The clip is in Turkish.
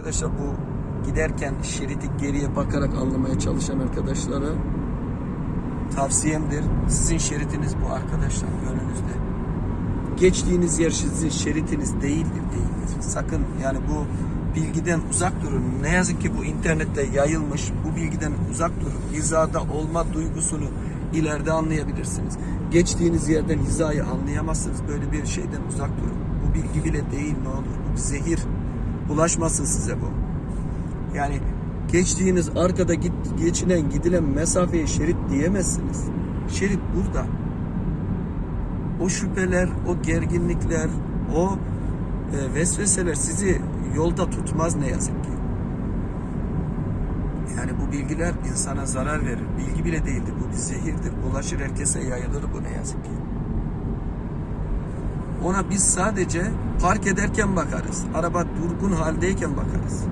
Arkadaşlar bu giderken şeridi geriye bakarak anlamaya çalışan arkadaşlara tavsiyemdir. Sizin şeridiniz bu arkadaşlar önünüzde. Geçtiğiniz yer sizin şeridiniz değildir değildir. Sakın yani bu bilgiden uzak durun. Ne yazık ki bu internette yayılmış. Bu bilgiden uzak durun. Hizada olma duygusunu ileride anlayabilirsiniz. Geçtiğiniz yerden hizayı anlayamazsınız. Böyle bir şeyden uzak durun. Bu bilgi bile değil ne olur. Bu zehir. Bulaşmasın size bu. Yani geçtiğiniz arkada git, geçilen gidilen mesafeye şerit diyemezsiniz. Şerit burada. O şüpheler, o gerginlikler, o e, vesveseler sizi yolda tutmaz ne yazık ki. Yani bu bilgiler insana zarar verir. Bilgi bile değildir. Bu bir zehirdir. Bulaşır herkese yayılır bu ne yazık ki. Ona biz sadece park ederken bakarız. Araba durgun haldeyken bakarız.